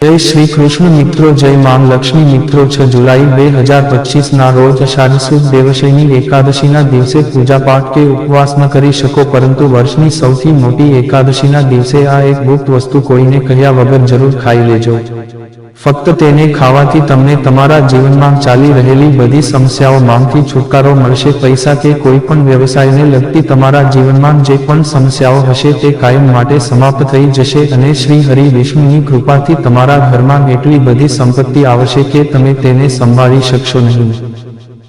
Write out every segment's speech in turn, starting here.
જય શ્રી કૃષ્ણ મિત્રો, જય માં લક્ષ્મી મિત્રો, છ જુલાઈ બે હજાર પચીસ ના રોજ અષાઢ દેવશયની એકાદશીના દિવસે પૂજાપાઠ કે ઉપવાસ ન કરી શકો, પરંતુ વર્ષની સૌથી મોટી એકાદશીના દિવસે આ એક ગુપ્ત વસ્તુ કોઈને કહ્યા વગર જરૂર ખાઈ લેજો. ફક્ત તેને ખાવાથી તમને તમારા જીવનમાં ચાલી રહેલી બધી સમસ્યાઓમાંથી છુટકારો મળશે. પૈસા કે કોઈ પણ વ્યવસાયને લગતી તમારા જીવનમાં જે પણ સમસ્યાઓ હશે તે કાયમ માટે સમાપ્ત થઈ જશે અને શ્રી હરિ વિષ્ણુની કૃપાથી તમારા ઘરમાં એટલી બધી સંપત્તિ આવશે કે તમે તેને સંભાળી શકશો નહીં.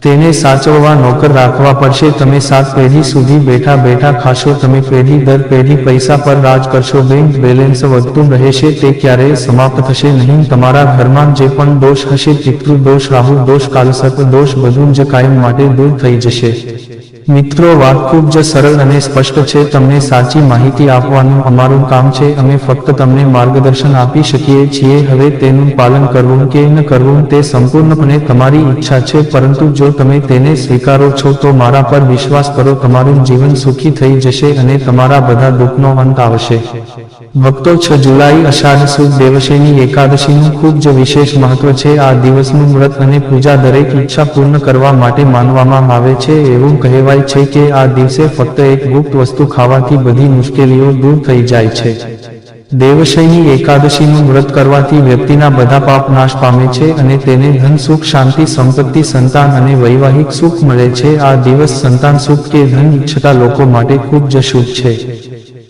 તેને સાચવવા, નોકર રાખવા પડશે. તમે સાત પેઢી સુધી બેઠા બેઠા ખાશો. તમે પેઢી દર પેઢી પૈસા પર રાજ કરશો. બેંક બેલેન્સ વધતું રહેશે. તે ક્યારેય સમાપ્ત થશે નહીં. તમારા ઘરમાં જે પણ દોષ હશે પિતૃ દોષ રાહુ દોષ, કાલસર્પ દોષ, બધું જ કાયમ માટે દૂર થઈ જશે. મિત્રો, વાત ખૂબ જ સરળ અને સ્પષ્ટ છે. તમને સાચી માહિતી આપવાનું અમારું કામ છે. અમે ફક્ત તમને માર્ગદર્શન આપી શકીએ છીએ. હવે તેનું પાલન કરવું કે ન કરવું તે સંપૂર્ણપણે તમારી ઈચ્છા છે. પરંતુ જો તમે તેને સ્વીકારો છો, તો મારા પર વિશ્વાસ કરો. તમારું જીવન સુખી થઈ જશે અને તમારા બધા દુઃખનો અંત આવશે. ભક્તો છ જુલાઈ, અષાઢ સુદ દેવશેની એકાદશીનું ખૂબ જ વિશેષ મહત્વ છે. આ દિવસનું વ્રત અને પૂજા દરેક ઈચ્છા પૂર્ણ કરવા માટે માનવામાં આવે છે. એવું કહેવાય છે કે આ દિવસે ફક્ત એક ગુપ્ત વસ્તુ ખાવાથી બધી મુશ્કેલીઓ દૂર થઈ જાય છે. દેવશયની એકાદશીનું વ્રત કરવાથી વ્યક્તિના બધા પાપ નાશ પામે છે અને તેને ધન સુખ, શાંતિ, સંપત્તિ, સંતાન અને વૈવાહિક સુખ મળે છે. આ દિવસ સંતાન સુખ કે ધન ઈચ્છતા લોકો માટે ખૂબ જ શુભ છે.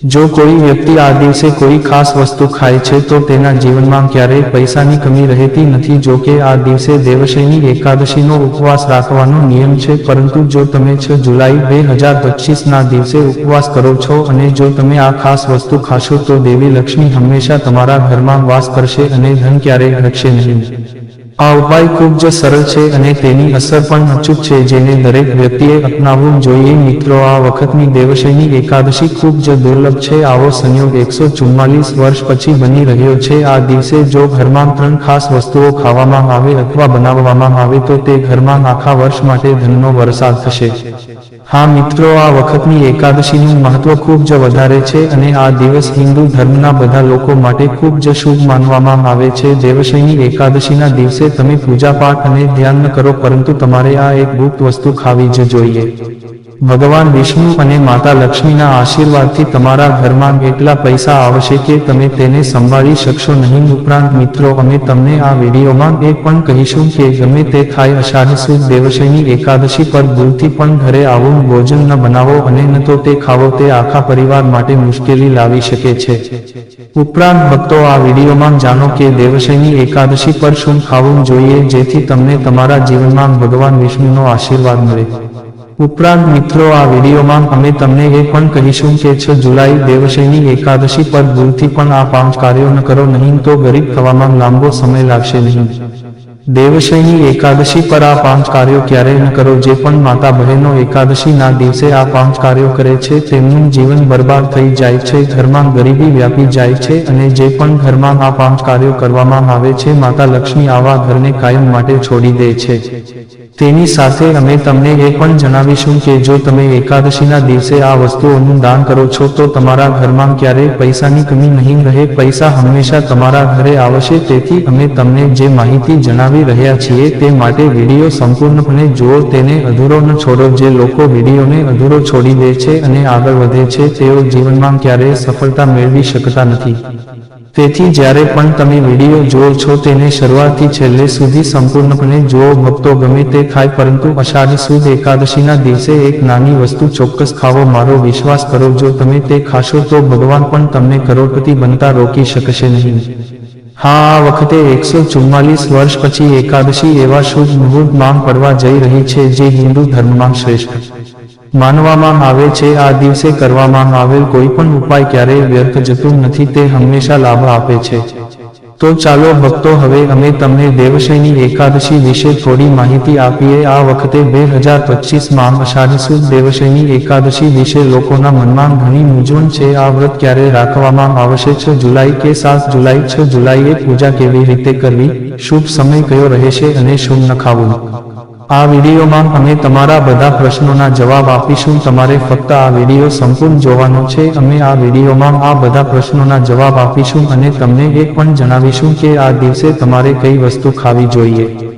જો કોઈ વ્યક્તિ આ દિવસે કોઈ ખાસ વસ્તુ ખાય છે, તો તેના જીવનમાં ક્યારેય પૈસાની કમી રહેતી નથી. જો કે આ દિવસે દેવશયની એકાદશીનો ઉપવાસ રાખવાનો નિયમ છે, પરંતુ જો તમે છ જુલાઈ બે હજાર પચીસના દિવસે ઉપવાસ કરો છો અને જો તમે આ ખાસ વસ્તુ ખાશો, તો દેવી લક્ષ્મી હંમેશા તમારા ઘરમાં વાસ કરશે અને ધન ક્યારેય ઘટશે નહીં. આ ઉપાય ખૂબ જ સરળ છે અને તેની અસર પણ અચૂક છે જેને દરેક વ્યક્તિએ અપનાવવું જોઈએ. મિત્રો, આ વખતની દેવશયની એકાદશી ખૂબ જ દુર્લભ છે. આવો સંયોગ એકસો ચુમ્માલીસ વર્ષ પછી બની રહ્યો છે. આ દિવસે જો ઘરમાં ત્રણ ખાસ વસ્તુઓ ખાવામાં આવે અથવા બનાવવામાં આવે તો તે ઘરમાં આખા વર્ષ માટે ધનનો વરસાદ થશે. હા મિત્રો, આ વખતની એકાદશીનું મહત્વ ખૂબ જ વધારે છે અને આ દિવસ હિન્દુ ધર્મના બધા લોકો માટે ખૂબ જ શુભ માનવામાં આવે છે. દેવશયની એકાદશીના દિવસે તમે પૂજાપાઠ અને ધ્યાન કરો, પરંતુ તમારે આ એક ગુપ્ત વસ્તુ ખાવી જ જોઈએ. ભગવાન વિષ્ણુ અને માતા લક્ષ્મીના આશીર્વાદથી તમારા ઘરમાં એટલા પૈસા આવશે કે તમે તેને સંભાળી શકશો નહીં ઉપરાંત મિત્રો, અમે તમને આ વિડીયોમાં એ પણ કહીશું કે ગમે તે થાય અષાઢ દેવશયની એકાદશી પર ભૂલથી પણ ઘરે આવું ભોજન ન બનાવો અને ન તો તે ખાવો, તે આખા પરિવાર માટે મુશ્કેલી લાવી શકે છે. ઉપરાંત ભક્તો, આ વિડીયોમાં જાણો કે દેવશયની એકાદશી પર શું ખાવું જોઈએ જેથી તમને તમારા જીવનમાં ભગવાન વિષ્ણુનો આશીર્વાદ મળે. ઉપરાંત મિત્રો, આ વિડીયોમાં અમે તમને એ પણ કહીશું કે છ જુલાઈ દેવશયની એકાદશી પર ભૂલથી પણ આ પાંચ કાર્યો ન કરો, નહીં તો ગરીબ થવામાં લાંબો સમય લાગશે નહીં. દેવશયની એકાદશી પર આ પાંચ કાર્યો ક્યારેય ન કરો, જે પણ માતા બહેનો એકાદશીના દિવસે આ પાંચ કાર્યો કરે છે, તેમનું જીવન બરબાદ થઈ જાય છે, ઘરમાં ગરીબી વ્યાપી જાય છે અને જે પણ ઘરમાં આ પાંચ કાર્યો કરવામાં આવે છે, માતા લક્ષ્મી આવા ઘરને કાયમ માટે છોડી દે છે. તેની સાથે અમે તમને એ પણ જણાવીશું કે જો તમે એકાદશીના દિવસે આ વસ્તુઓનું દાન કરો છો, તો તમારા ઘરમાં ક્યારેય પૈસાની કમી નહીં રહે. પૈસા હંમેશા તમારા ઘરે આવશે. તેથી અમે તમને જે માહિતી જણાવી રહ્યા છીએ તે માટે વીડિયો સંપૂર્ણપણે જુઓ, તેને અધૂરો ન છોડો. જે લોકો વિડીયોને અધૂરો છોડી દે છે અને આગળ વધે છે, તેઓ જીવનમાં ક્યારેય સફળતા મેળવી શકતા નથી. તેથી જ્યારે પણ તમે વીડિયો જુઓ છો તેને શરૂઆતથી છેલ્લે સુધી સંપૂર્ણપણે જુઓ, ભક્તો ગમે તે ખાય, પરંતુ અષાઢ સુદ એકાદશીના દિવસે એક નાની વસ્તુ ચોક્કસ ખાવો, મારો વિશ્વાસ કરો, જો તમે તે ખાશો તો ભગવાન પણ તમને કરોડપતિ બનતા રોકી શકશે નહીં. હા, આ વખતે એકસો ચુમ્માલીસ વર્ષ પછી એકાદશી એવા શુભ મુહૂર્ત માંગ પડવા જઈ રહી છે જે હિન્દુ ધર્મમાં શ્રેષ્ઠ. માનવામાં આવે છે, આ દિવસે કરવામાં આવેલ કોઈ પણ ઉપાય ક્યારેય વ્યર્થ જતું નથી, તે હંમેશા લાભ આપે છે. તો ચાલો, ભક્તો, હવે અમે તમને દેવશયની એકાદશી વિશે થોડી માહિતી આપીએ. આ વખતે બે હજાર પચીસમાં અષાઢ દેવશયની એકાદશી વિશે લોકોના મનમાં ઘણી મૂંઝવણ છે. આ વ્રત ક્યારે રાખવામાં આવશે? છ જુલાઈ કે સાત જુલાઈ? છ જુલાઈએ પૂજા કેવી રીતે કરવી? શુભ સમય કયો રહેશે? અને શુભ ન આ વિડીયોમાં અમે તમારા બધા પ્રશ્નોના જવાબ આપીશું. તમારે ફક્ત આ વીડિયો સંપૂર્ણ જોવાનો છે. અમે આ વિડીયોમાં આ બધા પ્રશ્નોના જવાબ આપીશું અને તમને એ પણ જણાવીશું કે આ દિવસે તમારે કઈ વસ્તુ ખાવી જોઈએ.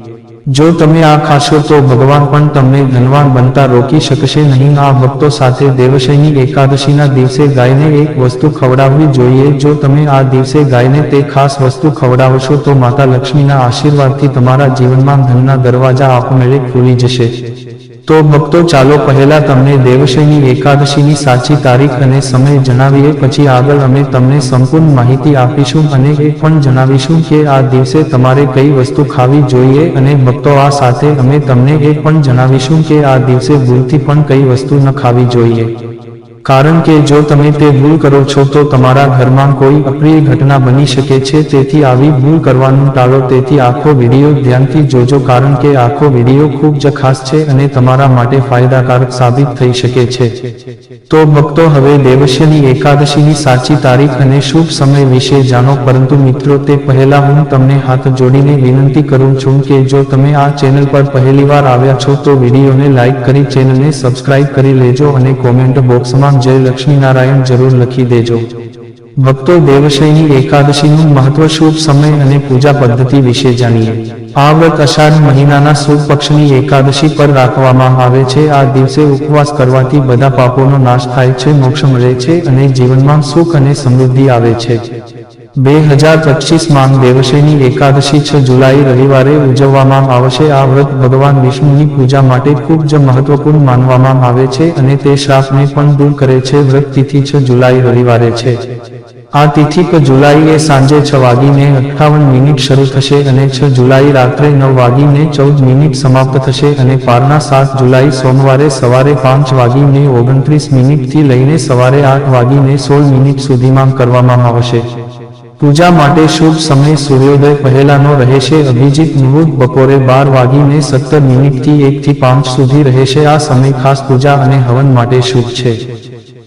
જો તમે આ ખાશો તો ભગવાન પણ તમને ધનવાન બનતા રોકી શકશે નહીં. આ ભક્તો સાથે દેવશયની એકાદશીના દિવસે ગાયને એક વસ્તુ ખવડાવવી જોઈએ. જો તમે આ દિવસે ગાયને તે ખાસ વસ્તુ ખવડાવશો, તો માતા લક્ષ્મીના આશીર્વાદથી તમારા જીવનમાં ધનના દરવાજા આપમેળે ખુલી જશે. તો ભક્તો, ચાલો પહેલા તમને દેવશયની એકાદશીની સાચી તારીખ અને સમય જણાવીએ, પછી આગળ અમે તમને સંપૂર્ણ માહિતી આપીશું અને એ પણ જણાવીશું કે આ દિવસે તમારે કઈ વસ્તુ ખાવી જોઈએ અને ભક્તો આ સાથે અમે તમને એ પણ જણાવીશું કે આ દિવસે ભૂલથી પણ કઈ વસ્તુ ન ખાવી જોઈએ. કારણ કે જો તમે તે ભૂલ કરો છો તો તમારા ઘરમાં કોઈ અપ્રિય ઘટના બની શકે છે. તેથી આવી ભૂલ કરવાનું ટાળો. તેથી આખો વીડિયો ધ્યાનથી જોજો કારણ કે આખો વીડિયો ખૂબ જ ખાસ છે અને તમારા માટે ફાયદાકારક સાબિત થઈ શકે છે. તો ભક્તો, હવે દેવશ્યની એકાદશીની સાચી તારીખ અને શુભ સમય વિશે જાણો. પરંતુ મિત્રો, તે પહેલા હું તમને હાથ જોડીને વિનંતી કરું છું કે જો તમે આ ચેનલ પર પહેલીવાર આવ્યા છો તો વિડીયોને લાઈક કરી, ચેનલને સબસ્ક્રાઇબ કરી લેજો અને કોમેન્ટ બોક્સમાં જય લક્ષ્મીનારાયણ જરૂર લખી દેજો. ભક્તો દેવશયની એકાદશીનું મહત્વ શુભ સમય અને પૂજા પદ્ધતિ વિશે જાણીએ. આ વ્રત અષાઢ મહિનાના શુભ પક્ષની એકાદશી પર રાખવામાં આવે છે. આ દિવસે ઉપવાસ કરવાથી બધા પાપોનો નાશ થાય છે, મોક્ષ મળે છે અને જીવનમાં સુખ અને સમૃદ્ધિ આવે છે. બે હજાર પચીસમાં દેવશેની એકાદશી છ જુલાઈ રવિવારે ઉજવવામાં આવશે. આ વ્રત ભગવાન વિષ્ણુની પૂજા માટે ખૂબ જ મહત્વપૂર્ણ માનવામાં આવે છે અને તે શ્રાપને પણ દૂર કરે છે. વ્રત તિથિ છ જુલાઈ રવિવારે છે. આ તિથિ પર જુલાઈએ સાંજે છ વાગીને અઠ્ઠાવન મિનિટ શરૂ થશે અને છ જુલાઈ રાત્રે નવ વાગીને ચૌદ મિનિટ સમાપ્ત થશે અને પારના સાત જુલાઈ સોમવારે સવારે પાંચ વાગીને ઓગણત્રીસ મિનિટથી લઈને સવારે આઠ વાગીને સોળ મિનિટ સુધીમાં કરવામાં આવશે. પૂજા માટે શુભ સમય સૂર્યોદય પહેલાનો રહેશે અભિજીત મુહૂર્ત બપોરે બાર વાગીને સત્તર મિનિટથી એકથી પાંચ સુધી રહેશે આ સમય ખાસ પૂજા અને હવન માટે શુભ છે.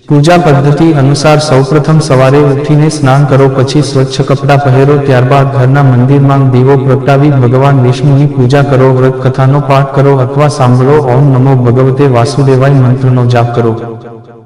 પૂજા પદ્ધતિ અનુસાર સૌપ્રથમ સવારે ઉઠીને સ્નાન કરો, પછી સ્વચ્છ કપડાં પહેરો, ત્યારબાદ ઘરના મંદિરમાં દીવો પ્રગટાવી ભગવાન વિષ્ણુની પૂજા કરો વ્રત કથાનો પાઠ કરો અથવા સાંભળો. ઓમ નમો ભગવતે વાસુદેવાય મંત્રનો જાપ કરો.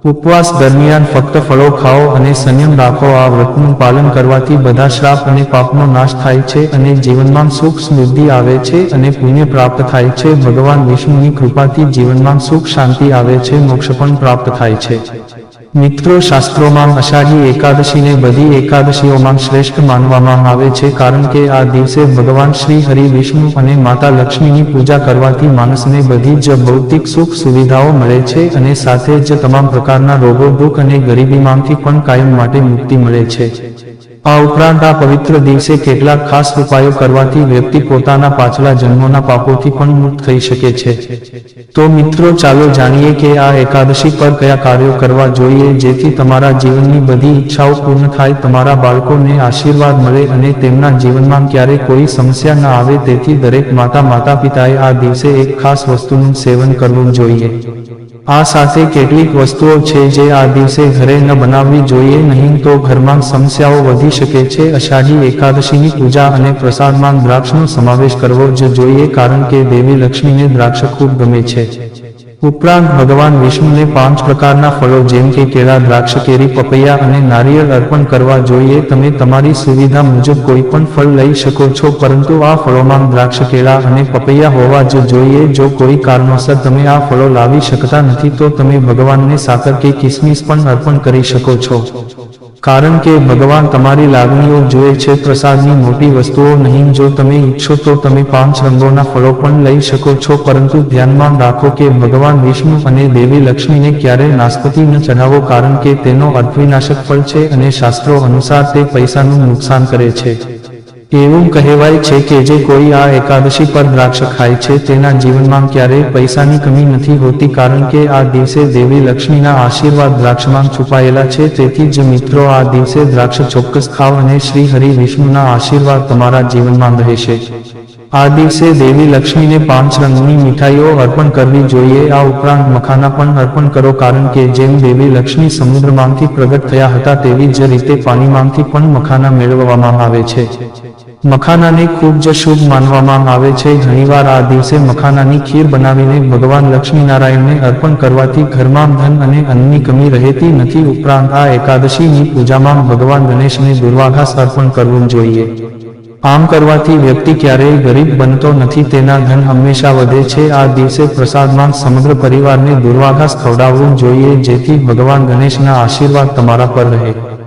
ઉપવાસ દરમિયાન ફક્ત ફળો ખાઓ અને સંયમ રાખો. આ વ્રતનું પાલન કરવાથી બધા શ્રાપ અને પાપનો નાશ થાય છે અને જીવનમાં સુખ સમૃદ્ધિ આવે છે અને પુણ્ય પ્રાપ્ત થાય છે. ભગવાન વિષ્ણુની કૃપાથી જીવનમાં સુખ શાંતિ આવે છે, મોક્ષ પણ પ્રાપ્ત થાય છે. મિત્રો, શાસ્ત્રોમાં અષાઢી એકાદશીને બધી એકાદશીઓમાં શ્રેષ્ઠ માનવામાં આવે છે કારણ કે આ દિવસે ભગવાન શ્રી હરિ વિષ્ણુ અને માતા લક્ષ્મીની પૂજા કરવાથી માણસને બધી જ ભૌતિક સુખ સુવિધાઓ મળે છે અને સાથે જ તમામ પ્રકારના રોગો, દુઃખ અને ગરીબીમાંથી પણ કાયમ માટે મુક્તિ મળે છે. આ ઉપરાંત આ પવિત્ર દિવસે કેટલાક ખાસ ઉપાયો કરવાથી વ્યક્તિ પોતાના પાછલા જન્મોના પાપોથી પણ મુક્ત થઈ શકે છે. તો મિત્રો, ચાલો જાણીએ કે આ એકાદશી પર કયા કાર્યો કરવા જોઈએ, જેથી તમારા જીવનની બધી ઈચ્છાઓ પૂર્ણ થાય, તમારા બાળકોને આશીર્વાદ મળે અને તેમના જીવનમાં ક્યારે કોઈ સમસ્યા ન આવે, તેથી દરેક માતા માતા પિતાએ આ દિવસે એક ખાસ વસ્તુનું સેવન કરવું જોઈએ. આ સાથે કેટલીક વસ્તુઓ છે જે આ દિવસે ઘરે ન બનાવવી જોઈએ, નહીં તો ઘરમાં સમસ્યાઓ વધી શકે છે. અષાઢી એકાદશીની પૂજા અને પ્રસાદમાં દ્રાક્ષનો સમાવેશ કરવો જ જોઈએ, કારણ કે દેવી લક્ષ્મીને દ્રાક્ષ ખૂબ ગમે છે. ઉપરાંત ભગવાન વિષ્ણુને પાંચ પ્રકારના ફળો જેમ કે કેળા, દ્રાક્ષ, કેરી, પપૈયા અને નારિયેળ અર્પણ કરવા જોઈએ. તમે તમારી સુવિધા મુજબ કોઈ પણ ફળ લઈ શકો છો, પરંતુ આ ફળોમાં દ્રાક્ષ, કેળા અને પપૈયા હોવા જ જોઈએ. જો કોઈ કારણોસર તમે આ ફળો લાવી શકતા નથી, તો તમે ભગવાનને સાકર કે કિસમિસ પણ અર્પણ કરી શકો છો. કારણ કે ભગવાન તમારી લાગણીઓ જુએ છે, પ્રસાદની મોટી વસ્તુઓ નહીં. જો તમે ઈચ્છો તો તમે પાંચ રંગોના ફળો પણ લઈ શકો છો, પરંતુ ધ્યાનમાં રાખો કે ભગવાન વિષ્ણુ અને દેવી લક્ષ્મીને ક્યારેય નાસ્પતિ ન ચઢાવો, કારણ કે તેનો અર્થવિનાશક ફળ છે અને શાસ્ત્રો અનુસાર તે પૈસાનું નુકસાન કરે છે. એવું કહેવાય છે કે જે કોઈ આ એકાદશી પર દ્રાક્ષ ખાય છે, તેના જીવનમાં ક્યારેય પૈસાની કમી નથી હોતી કારણ કે આ દિવસે દેવી લક્ષ્મીના આશીર્વાદ દ્રાક્ષમાં છુપાયેલા છે. તેથી જ મિત્રો, આ દિવસે દ્રાક્ષ ચોક્કસ ખાવ અને શ્રી હરિ વિષ્ણુના આશીર્વાદ તમારા જીવનમાં રહેશે. આ દિવસે દેવી લક્ષ્મીને પાંચ રંગની મીઠાઈઓ અર્પણ કરવી જોઈએ. આ ઉપરાંત મખાના પણ અર્પણ કરો કારણ કે જેમ દેવી લક્ષ્મી સમુદ્રમાંથી પ્રગટ થયા હતા, તેવી જ રીતે પાણીમાંથી પણ મખાના મેળવવામાં આવે છે. મખાનાને ખૂબ જ શુભ માનવામાં આવે છે. ઘણીવાર આ દિવસે મખાનાની ખીર બનાવીને ભગવાન લક્ષ્મીનારાયણને અર્પણ કરવાથી ઘરમાં ધન અને અન્નની કમી રહેતી નથી. ઉપરાંત આ એકાદશીની પૂજામાં ભગવાન ગણેશને દુર્વાઘાસ અર્પણ કરવું જોઈએ. આમ કરવાથી વ્યક્તિ ક્યારેય ગરીબ બનતો નથી, તેના ધન હંમેશા વધે છે. આ દિવસે પ્રસાદમાં સમગ્ર પરિવારને દુર્વાઘાસ ખવડાવવું જોઈએ, જેથી ભગવાન ગણેશના આશીર્વાદ તમારા પર રહે.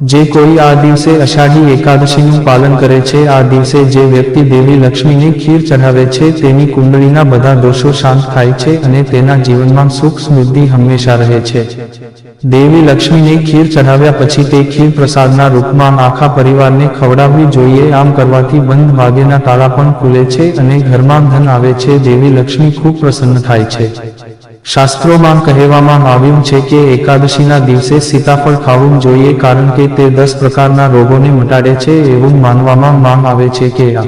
જે કોઈ આ દિવસે અષાઢી એકાદશીનું પાલન કરે છે, આ દિવસે જે વ્યક્તિ દેવી લક્ષ્મીને ખીર ચઢાવે છે, તેની કુંડળીના બધા દોષો શાંત થાય છે અને તેના જીવનમાં સુખ સમૃદ્ધિ હંમેશા રહે છે. દેવી લક્ષ્મીને ખીર ચઢાવ્યા પછી તે ખીર પ્રસાદના રૂપમાં આખા પરિવારને ખવડાવવી જોઈએ, આમ કરવાથી બંધ ભાગ્યના તાળા પણ ખુલે છે અને ઘરમાં ધન આવે છે. દેવી લક્ષ્મી ખૂબ પ્રસન્ન થાય છે. શાસ્ત્રોમાં કહેવામાં આવ્યું છે કે એકાદશીના દિવસે સીતાફળ ખાવું જોઈએ કારણ કે તે દસ પ્રકારના રોગોને મટાડે છે એવું માનવામાં માંગ આવે છે કે આ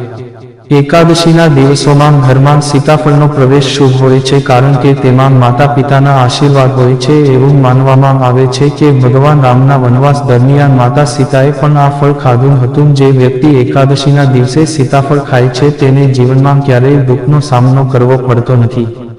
એકાદશીના દિવસોમાં ઘરમાં સીતાફળનો પ્રવેશ શુભ હોય છે કારણ કે તેમાં માતા પિતાના આશીર્વાદ હોય છે એવું માનવામાં આવે છે કે ભગવાન રામના વનવાસ દરમિયાન માતા સીતાએ પણ આ ફળ ખાધું હતું. જે વ્યક્તિ એકાદશીના દિવસે સીતાફળ ખાય છે તેને જીવનમાં ક્યારેય દુઃખનો સામનો કરવો પડતો નથી.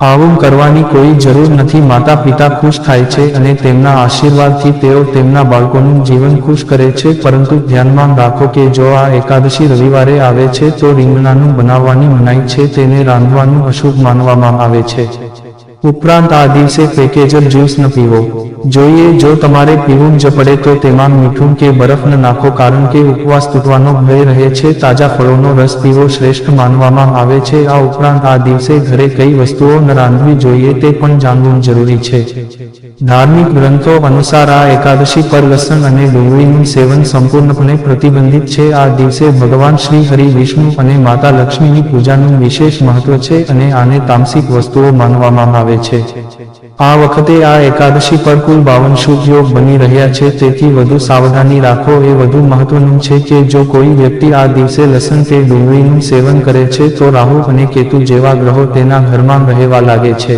આવું કરવાની કોઈ જરૂર નથી. માતા પિતા ખુશ થાય છે અને તેમના આશીર્વાદથી તેઓ તેમના બાળકોનું જીવન ખુશ કરે છે. પરંતુ ધ્યાનમાં રાખો કે જો આ એકાદશી રવિવારે આવે છે, તો રીંગણાનું બનાવવાની મનાઈ છે. તેને રાંધવાનું અશુભ માનવામાં આવે છે. ઉપરાંત આ દિવસે પેકેજર જ્યુસ ન પીવો. જોઈએ, જો તમારે પીવું જ પડે તો તેમાં મીઠું કે બરફ ન નાખો કારણ કે ઉપવાસ તૂટવાનો ભય રહે છે. તાજા ફળોનો રસ પીવો શ્રેષ્ઠ માનવામાં આવે છે. આ ઉપરાંત આ દિવસે ઘરે કઈ વસ્તુઓ ન રાંધવી જોઈએ તે પણ જાણવું જરૂરી છે. ધાર્મિક ગ્રંથો અનુસાર આ એકાદશી પર લસણ અને ડુંગળીનું સેવન સંપૂર્ણપણે પ્રતિબંધિત છે. આ દિવસે ભગવાન શ્રી હરિ વિષ્ણુ અને માતા લક્ષ્મીની પૂજાનું વિશેષ મહત્વ છે અને આને તામસિક વસ્તુઓ માનવામાં આવે છે. આ વખતે આ એકાદશી પર કુલ બાવન શુભ યોગ બની રહ્યા છે. તેથી વધુ સાવધાની રાખો. એ વધુ મહત્વનું છે કે જો કોઈ વ્યક્તિ આ દિવસે લસણ કે ડુંગળીનું સેવન કરે છે, તો રાહુ અને કેતુ જેવા ગ્રહો તેના ઘરમાં રહેવા લાગે છે.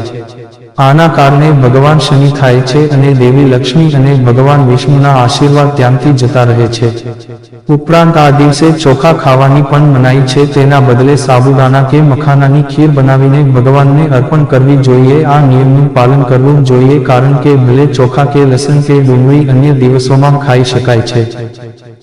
આના કારણે ભગવાન શનિ થાય છે અને દેવી લક્ષ્મી અને ભગવાન વિષ્ણુના આશીર્વાદ ત્યાંથી જતા રહે છે. ઉપરાંત આ દિવસે ચોખા ખાવાની પણ મનાઈ છે. તેના બદલે સાબુદાણા કે મખાનાની ખીર બનાવીને ભગવાનને અર્પણ કરવી જોઈએ. આ નિયમનું પાલન કરવું જોઈએ કારણ કે ભલે ચોખા કે લસણ કે ડુંગળી અન્ય દિવસોમાં ખાઈ શકાય છે.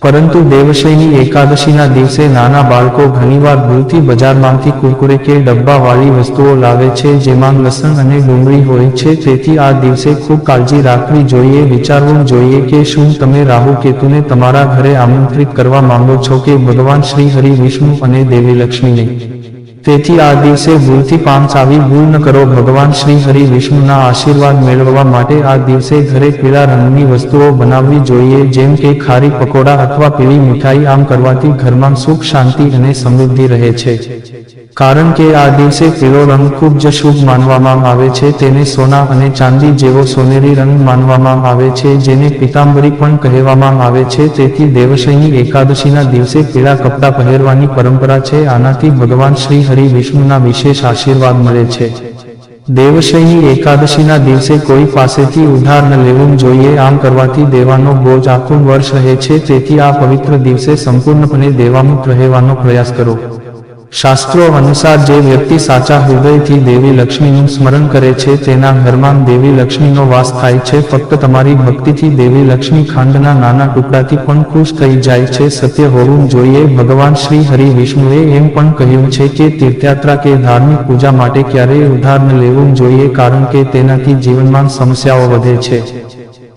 પરંતુ દેવશયની એકાદશીના દિવસે નાના બાળકો ઘણીવાર ભૂલથી બજારમાંથી કુરકુરે કે ડબ્બાવાળી વસ્તુઓ લાવે છે, જેમાં લસણ અને ડુંગળી હોય છે. તેથી આ દિવસે ખૂબ કાળજી રાખવી જોઈએ, વિચારવું જોઈએ કે શું તમે રાહુ કેતુને તમારા ઘરે આમંત્રિત કરવા માંગો છો કે ભગવાન શ્રી હરિ વિષ્ણુ અને દેવી લક્ષ્મીને. તેથી આ દિવસે ભૂલથી પામ આવી ભૂલ ન કરો. ભગવાન શ્રી હરિ વિષ્ણુના આશીર્વાદ મેળવવા માટે આ દિવસે ઘરે પીળા રંગની વસ્તુઓ બનાવવી જોઈએ, જેમ કે ખારી પકોડા અથવા પીળી મીઠાઈ. આમ કરવાથી ઘરમાં સુખ, શાંતિ અને સમૃદ્ધિ રહે છે. કારણ કે આ દિવસે પીળો રંગ ખૂબ જ શુભ માનવામાં આવે છે, તેને સોના અને ચાંદી જેવો સોનેરી રંગ માનવામાં આવે છે, જેને પિતાંબરી પણ કહેવામાં આવે છે. તેથી દેવશયની એકાદશીના દિવસે પીળા કપડાં પહેરવાની પરંપરા છે, આનાથી ભગવાન શ્રી હરિ વિષ્ણુના વિશેષ આશીર્વાદ મળે છે. દેવશયની એકાદશીના દિવસે કોઈ પાસેથી ઉધાર ન લેવું જોઈએ, આમ કરવાથી દેવાનો બોજ આખું વર્ષ રહે છે. તેથી આ પવિત્ર દિવસે સંપૂર્ણપણે દેવામુક્ત રહેવાનો પ્રયાસ કરો. શાસ્ત્રો અનુસાર જે વ્યક્તિ સાચા હૃદયથી દેવી લક્ષ્મીનું સ્મરણ કરે છે, તેના ઘરમાં દેવી લક્ષ્મીનો વાસ થાય છે. ફક્ત તમારી ભક્તિથી દેવી લક્ષ્મી ખાંડના નાના ટુકડાથી પણ ખુશ થઈ જાય છે. સત્ય હોવું જોઈએ. ભગવાન શ્રી હરિ વિષ્ણુએ એમ પણ કહ્યું છે કે તીર્થયાત્રા કે ધાર્મિક પૂજા માટે ક્યારેય ઉધાર લેવું જોઈએ, કારણ કે તેનાથી જીવનમાં સમસ્યાઓ વધે છે.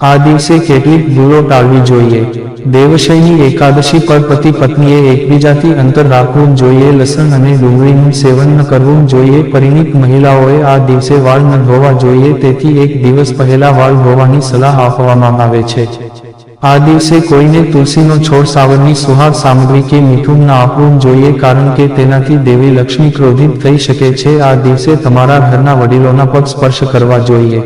આ દિવસે કેટલીક ભૂલો ટાળવી જોઈએ. દેવશયની એકાદશી પર પતિ પત્નીએ એકબીજાથી અંતર રાખવું જોઈએ, લસણ અને ડુંગળીનું સેવન ન કરવું જોઈએ. પરિણીત મહિલાઓએ આ દિવસે વાળ ન ધોવા જોઈએ, તેથી એક દિવસ પહેલા વાળ ધોવાની સલાહ આપવામાં આવે છે. આ દિવસે કોઈને તુલસીનો છોડ સાવરની સુહાગ સામગ્રી કે મીઠું ના આપવું જોઈએ, કારણ કે તેનાથી દેવી લક્ષ્મી ક્રોધિત થઈ શકે છે. આ દિવસે તમારા ઘરના વડીલોના પગ સ્પર્શ કરવા જોઈએ.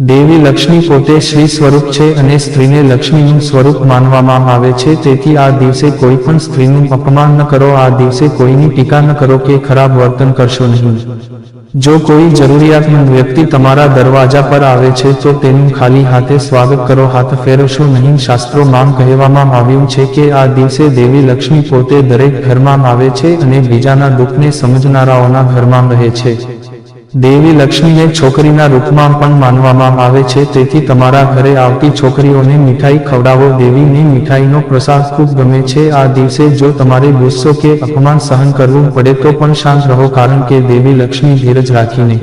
દેવી લક્ષ્મી પોતે શ્રી સ્વરૂપ છે અને સ્ત્રીને લક્ષ્મીનું સ્વરૂપ માનવામાં આવે છે. તેથી આ દિવસે કોઈ પણ સ્ત્રીનું અપમાન ન કરો, આ દિવસે કોઈની ટીકા ન કરો કે ખરાબ વર્તન કરશો નહીં. જો કોઈ જરૂરિયાતમંદ વ્યક્તિ તમારા દરવાજા પર આવે છે, તો તેનું ખાલી હાથે સ્વાગત કરો, હાથ ફેરવશો નહીં. શાસ્ત્રોમાં કહેવામાં આવ્યું છે કે આ દિવસે દેવી લક્ષ્મી પોતે દરેક ઘરમાં આવે છે અને બીજાના દુઃખને સમજનારાઓના ઘરમાં રહે છે. દેવી લક્ષ્મીને છોકરીના રૂપમાં પણ માનવામાં આવે છે, તેથી તમારા ઘરે આવતી છોકરીઓને મીઠાઈ ખવડાવો. દેવીને મીઠાઈનો પ્રસાદ ખૂબ ગમે છે. આ દિવસે જો તમારે ગુસ્સો કે અપમાન સહન કરવું પડે તો પણ શાંત રહો, કારણ કે દેવી લક્ષ્મી ધીરજ રાખીને.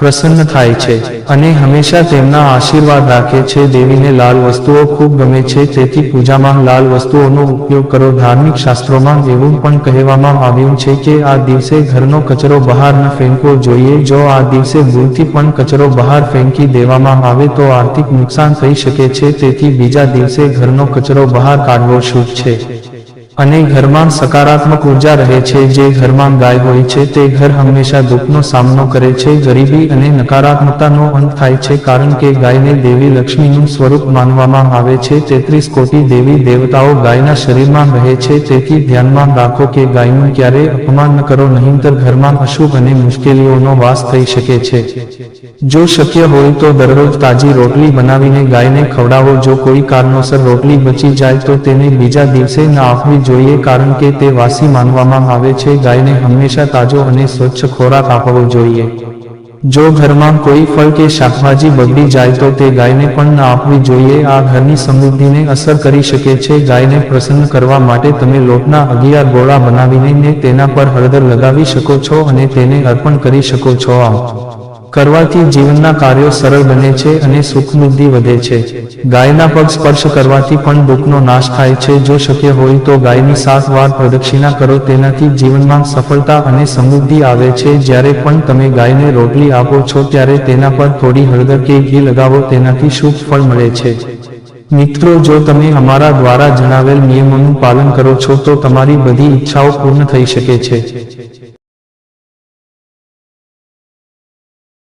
પ્રસન્ન થાય છે અને હંમેશા તેમના આશીર્વાદ રાખે છે. દેવીને લાલ વસ્તુઓ ખૂબ ગમે છે. તેથી પૂજામાં લાલ વસ્તુઓનો ઉપયોગ કરો. ધાર્મિક શાસ્ત્રોમાં એવું પણ કહેવામાં આવ્યું છે કે આ દિવસે ઘરનો કચરો બહાર ન ફેંકવો જોઈએ. જો આ દિવસે ભૂલથી પણ કચરો બહાર ફેંકી દેવામાં આવે તો આર્થિક નુકસાન થઈ શકે છે. તેથી બીજા દિવસે ઘરનો કચરો બહાર કાઢવો શુભ છે. અને ઘરમાં સકારાત્મક ઊર્જા રહે છે, જે ઘરમાં ગાય હોય છે, તે ઘર હંમેશા દુઃખનો સામનો કરે છે, ગરીબી અને નકારાત્મકતાનો અંત થાય છે, કારણ કે ગાયને દેવી લક્ષ્મીનું સ્વરૂપ માનવામાં આવે છે, તેત્રીસ કોટી દેવી દેવતાઓ ગાયના શરીરમાં રહે છે, તેથી ધ્યાનમાં રાખો કે ગાયનું ક્યારેય અપમાન ન કરો, નહીંતર ઘરમાં અશુભ અને મુશ્કેલીઓનો વાસ થઈ શકે છે. જો શક્ય હોય તો દરરોજ તાજી રોટલી બનાવીને ગાયને ખવડાવો, જો કોઈ કારણોસર રોટલી બચી જાય તો તેને બીજા દિવસે ના આપવી જોઈએ કારણ કે તે વાસી માનવામાં આવે છે, ગાયને હંમેશા તાજો અને સ્વચ્છ ખોરાક આપવો જોઈએ. જો ઘરમાં કોઈ ફળ કે શાકભાજી બગડી જાય તો તે ગાયને પણ ન આપવી જોઈએ. આ ઘરની સમૃદ્ધિને અસર કરી શકે છે. ગાયને પ્રસન્ન કરવા માટે તમે લોટના અગિયાર ગોળા બનાવીને તેના પર હળદર લગાવી શકો છો અને તેને અર્પણ કરી શકો છો આમ. કરવાથી જીવનના કાર્યો સરળ બને છે અને સુખ બુદ્ધિ વધે છે. ગાયના પગ સ્પર્શ કરવાથી પણ દુઃખનો નાશ થાય છે. જો શક્ય હોય તો ગાયની સાત વાર પ્રદક્ષિણા કરો. તેનાથી જીવનમાં સફળતા અને સમૃદ્ધિ આવે છે. જ્યારે પણ તમે ગાયને રોટલી આપો છો, ત્યારે તેના પર થોડી હળદર કે ઘી લગાવો. તેનાથી શુભ ફળ મળે છે. મિત્રો, જો તમે અમારા દ્વારા જણાવેલ નિયમોનું પાલન કરો છો, તો તમારી બધી ઈચ્છાઓ પૂર્ણ થઈ શકે છે.